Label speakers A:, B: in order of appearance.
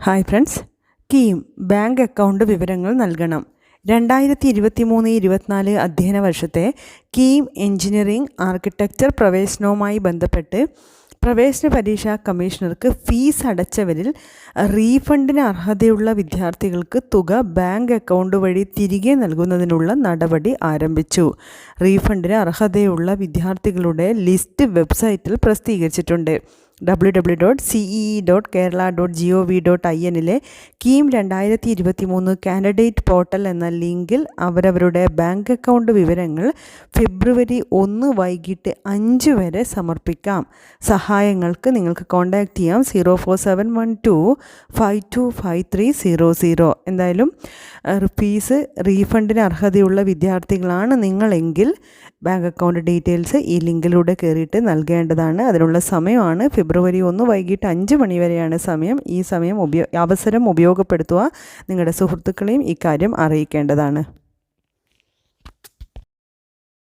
A: Hi friends. KEAM bank account വിവരങ്ങൾ നൽകണം. രണ്ടായിരത്തി ഇരുപത്തി മൂന്ന് ഇരുപത്തിനാല് അധ്യയന വർഷത്തെ കീം എഞ്ചിനീയറിംഗ് ആർക്കിടെക്ചർ പ്രവേശനവുമായി ബന്ധപ്പെട്ട് പ്രവേശന പരീക്ഷാ കമ്മീഷണർക്ക് ഫീസ് അടച്ചവരിൽ റീഫണ്ടിന് അർഹതയുള്ള വിദ്യാർത്ഥികൾക്ക് തുക ബാങ്ക് അക്കൗണ്ട് വഴി തിരികെ നൽകുന്നതിനുള്ള നടപടി ആരംഭിച്ചു. റീഫണ്ടിന് അർഹതയുള്ള വിദ്യാർത്ഥികളുടെ ലിസ്റ്റ് വെബ്സൈറ്റിൽ പ്രസിദ്ധീകരിച്ചിട്ടുണ്ട്. W W dot C E dot Kerala dot G O V dot I എന്നിലെ കീം രണ്ടായിരത്തി ഇരുപത്തി മൂന്ന് കാൻഡിഡേറ്റ് പോർട്ടൽ എന്ന ലിങ്കിൽ അവരവരുടെ ബാങ്ക് അക്കൗണ്ട് വിവരങ്ങൾ ഫെബ്രുവരി ഒന്ന് വൈകിട്ട് അഞ്ച് വരെ സമർപ്പിക്കാം. സഹായങ്ങൾക്ക് നിങ്ങൾക്ക് കോൺടാക്റ്റ് ചെയ്യാം. Zero four seven one two five two five three zero zero. എന്തായാലും ഫീസ് റീഫണ്ടിന് അർഹതയുള്ള വിദ്യാർത്ഥികളാണ് നിങ്ങളെങ്കിൽ ബാങ്ക് അക്കൗണ്ട് ഡീറ്റെയിൽസ് ഈ ലിങ്കിലൂടെ കയറിയിട്ട് നൽകേണ്ടതാണ്. അതിനുള്ള സമയമാണ് ഫെബ്രുവരി ഒന്ന് വൈകിട്ട് അഞ്ച് മണി വരെയാണ് സമയം. ഈ സമയം ഉപയോ അവസരം ഉപയോഗപ്പെടുത്തുക നിങ്ങളുടെ സുഹൃത്തുക്കളെയും ഇക്കാര്യം അറിയിക്കേണ്ടതാണ്.